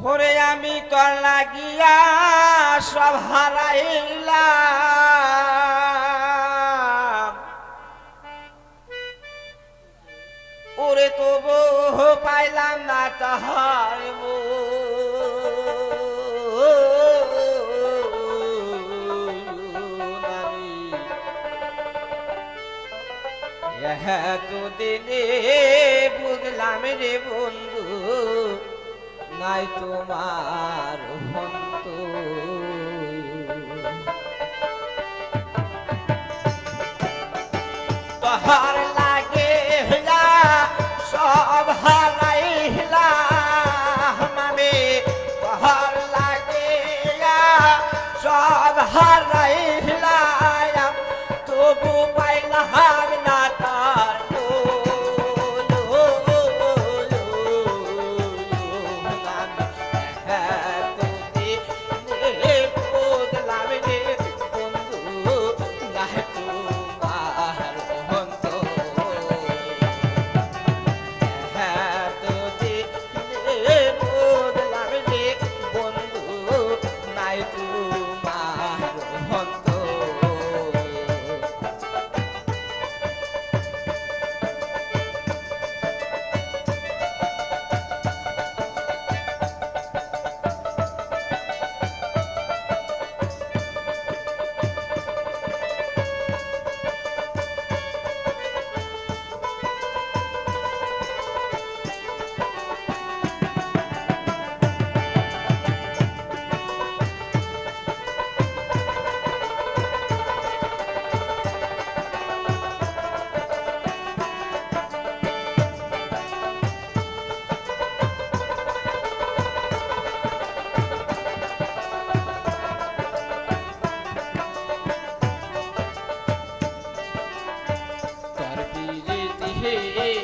ভোরে আমি তো লাগিয়া সব হারাইলাম। ওরে বহু পাইলাম না তাহার এত দিনে বুঝলাম রে বন্ধু নাই তোমার। 可以可以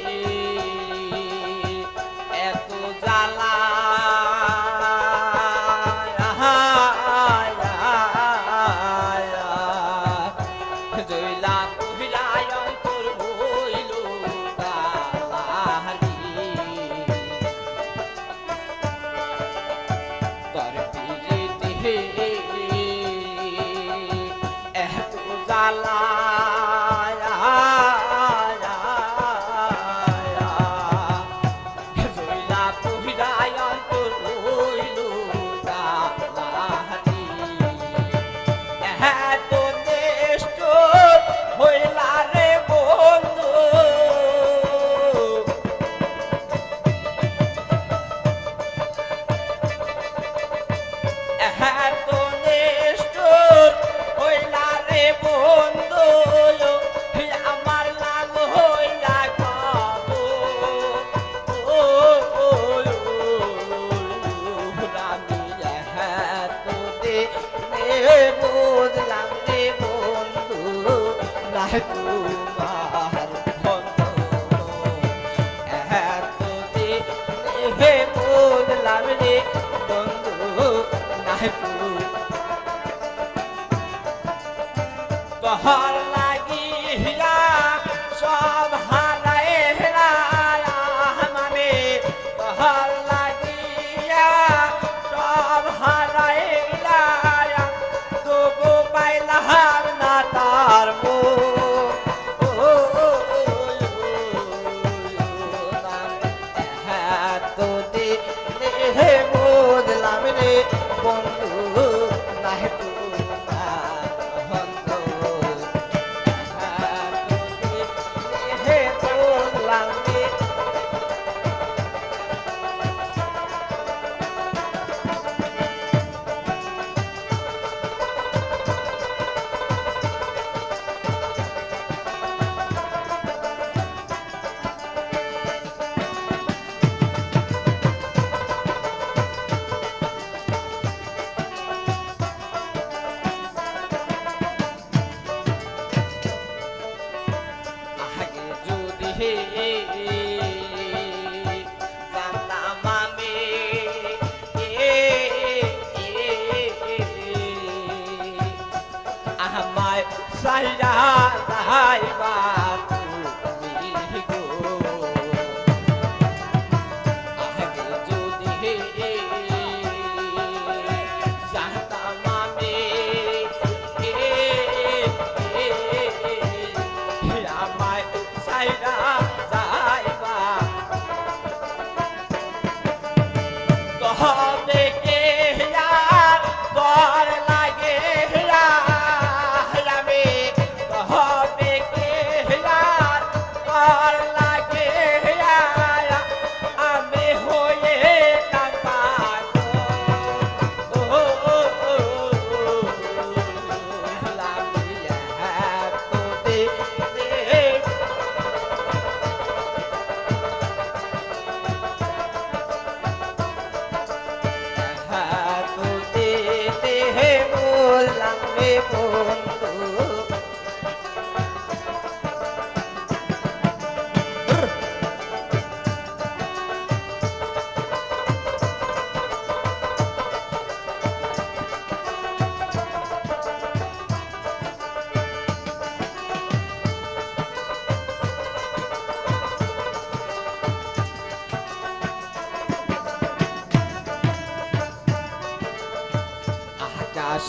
বুঝলাম রে বন্ধু নাই বহার বন্ধ উঠে আমায় সাইয়া সাহাইবা। phone.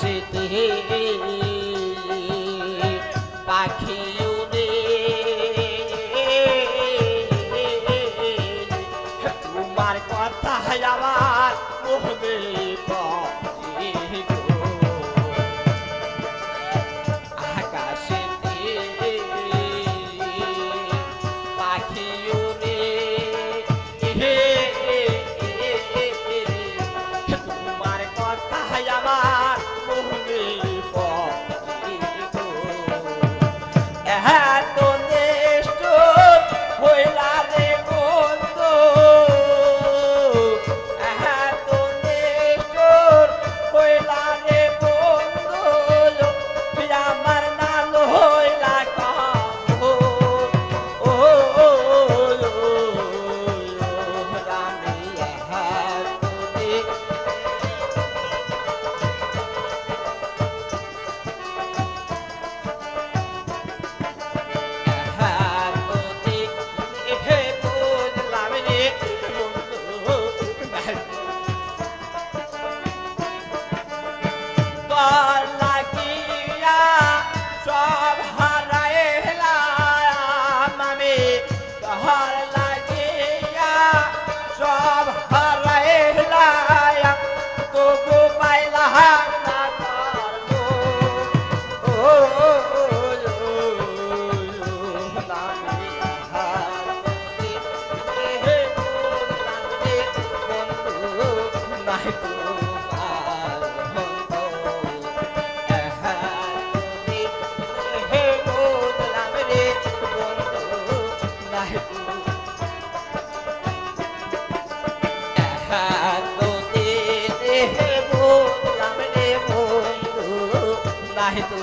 আকাশেতে পাখি উড়ে। তোমার কথা আমার মোহনে পড়ে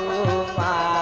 มา